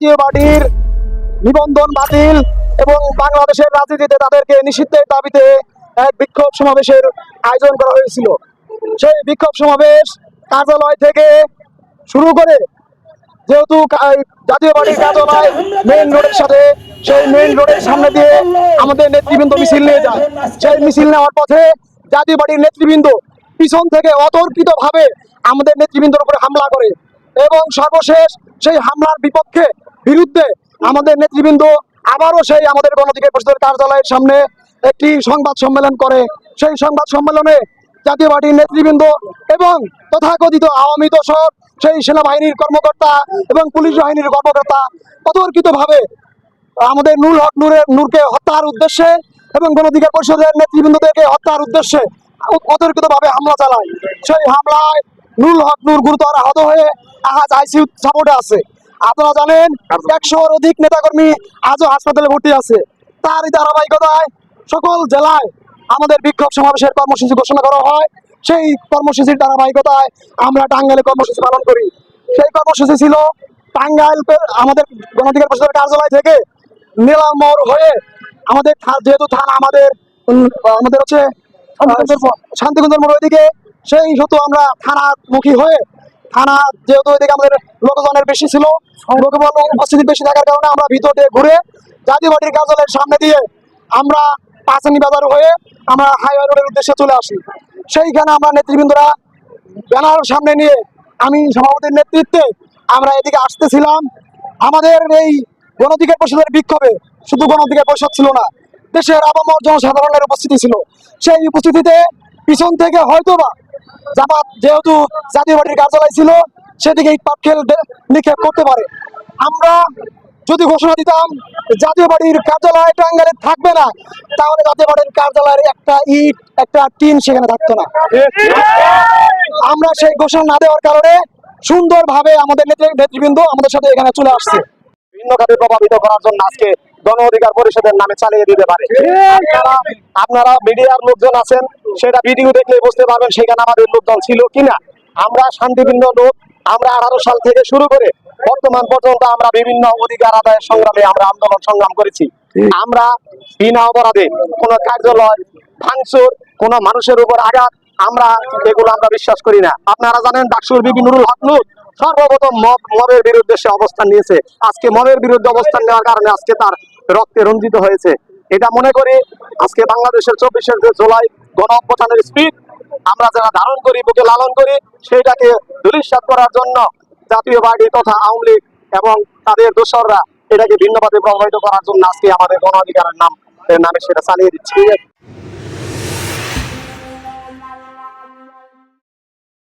জাতীয় পার্টির নিবন্ধন বাতিল এবং বাংলাদেশের রাজনীতিতে তাদেরকে নিষিদ্ধের দাবিতে এক বিক্ষোভ সমাবেশের আয়োজন করা হয়েছিল। সেই বিক্ষোভ সমাবেশ কার্যালয় থেকে শুরু করে যেহেতু জাতীয় পার্টির কার্যালয় মেইন রোডের সাথে, সেই মেইন রোডের সামনে দিয়ে আমাদের নেতৃবৃন্দ মিছিল নিয়ে যায়। সেই মিছিল নেওয়ার পথে জাতীয় পার্টির নেতৃবৃন্দ পিছন থেকে অতর্কিত ভাবে আমাদের নেতৃবৃন্দর উপরে হামলা করে এবং সর্বশেষ সেই হামলার বিপক্ষে বিরুদ্ধে আমাদের নেতৃবৃন্দ আবারও সেই আমাদের গণধিকার পরিষদের কার্যালয়ের সামনে একটি সংবাদ সম্মেলন করে। সেই সংবাদ সম্মেলনে জাতীয় পার্টির নেতৃবৃন্দ এবং তথাকথিত আওয়ামী দশক সেই সেনাবাহিনীর কর্মকর্তা এবং পুলিশ বাহিনীর কর্মকর্তা অতর্কিত ভাবে আমাদের নূর হক নূরের নূরকে হত্যার উদ্দেশ্যে এবং গণধিকার পরিষদের নেতৃবৃন্দদেরকে হত্যার উদ্দেশ্যে অতর্কিত ভাবে হামলা চালায়। সেই হামলায় নুরুল হক নূর গুরুতর আহত হয়ে আজ আইসিইউ সাপোর্টে আছে। আপনারা জানেন একশোর অধিক নেতাকর্মী আজও হাসপাতালে ভর্তি আছে। তারই ধারাবাহিকতায় সকল জেলায় আমাদের বিক্ষোভ সমাবেশের কর্মসূচি ঘোষণা করা হয়। সেই কর্মসূচির ধারাবাহিকতায় আমরা টাঙ্গাইলে কর্মসূচি পালন করি। সেই কর্মসূচি ছিল টাঙ্গাইল আমাদের গণধিকার পরিষদের কার্যালয় থেকে নীলামর হয়ে আমাদের যেহেতু থানা আমাদের আমাদের হচ্ছে শান্তিকুঞ্জের মোড়। ওইদিকে সেই হেতু আমরা থানামুখী হয়ে থানা যেহেতু ওইদিকে আমাদের লোকজনের বেশি ছিল উপস্থিতি বেশি থাকার কারণে আমরা ভিতর দিয়ে ঘুরে জাতীয় পার্টির কার্যালয়ের সামনে দিয়ে আমরা পাঁচানি বাজার হয়ে আমরা হাইওয়ে রোডের উদ্দেশ্যে চলে আসি। সেইখানে আমরা নেতৃবৃন্দরা ব্যানার সামনে নিয়ে আমি সভাপতির নেতৃত্বে আমরা এদিকে আসতেছিলাম। আমাদের এই গণধিকার পরিষদের বিক্ষোভে শুধু গণধিকার পরিষদ ছিল না, দেশের আবামর জনসাধারণের উপস্থিতি ছিল। সেই উপস্থিতিতে পিছন থেকে হয়তোবা জামাত যেহেতু জাতীয় পার্টির কার্যালয় ছিল, সেদিকে ইট পাটখেল নিক্ষেপ করতে পারে। আমরা যদি ঘোষণা দিতাম জাতীয় পার্টির কার্যালয় টাঙ্গালে থাকবে না, তাহলে জাতীয় পার্টির কার্যালয়ের একটা ইট, একটা টিন সেখানে থাকতো না। আমরা সেই ঘোষণা না দেওয়ার কারণে সুন্দরভাবে আমাদের নেতৃ- নেতৃবৃন্দ আমাদের সাথে এখানে চলে আসছে। ভিন্ন খাতে প্রভাবিত করার জন্য আজকে গণ অধিকার পরিষদের নামে চালিয়ে দিতে পারে। আপনারা মিডিয়ার লোকজন আছেন সেটা ভিডিও দেখলে বুঝতে পারবেন সেখানে আমাদের লোকজন ছিল কিনা। আমরা শান্তিপূর্ণ লোক আমরা আঠারো সাল থেকে শুরু করে বর্তমান পর্যন্ত আমরা বিভিন্ন অধিকার আদায়ের সংগ্রামে আমরা আন্দোলন সংগ্রাম করেছি। আমরা বিনা অপরাধে কোনো কার্যালয় ভাঙচুর কোনো মানুষের উপর আঘাত আমরা এগুলো আমরা বিশ্বাস করি না। আপনারা জানেন ডাকসুর বিপি নুরুল হক নূর সর্বপ্রথম মব মবের বিরুদ্ধে সে অবস্থান নিয়েছে। আজকে মবের বিরুদ্ধে অবস্থান নেওয়ার কারণে আজকে তার রক্তে রঞ্জিত হয়েছে। এটা মনে করি আজকে বাংলাদেশের চব্বিশের যে জুলাই গণ অভ্যথানের স্পিড আমরা যারা ধারণ করি, বুকে লালন করি, সেইটাকে দুলিশ্বাদ করার জন্য জাতীয় পার্টি তথা আওয়ামী লীগ এবং তাদের দোসররা এটাকে ভিন্নভাবে প্রভাবিত করার জন্য আজকে আমাদের গণ অধিকারের নাম নামে সেটা চালিয়ে দিচ্ছে।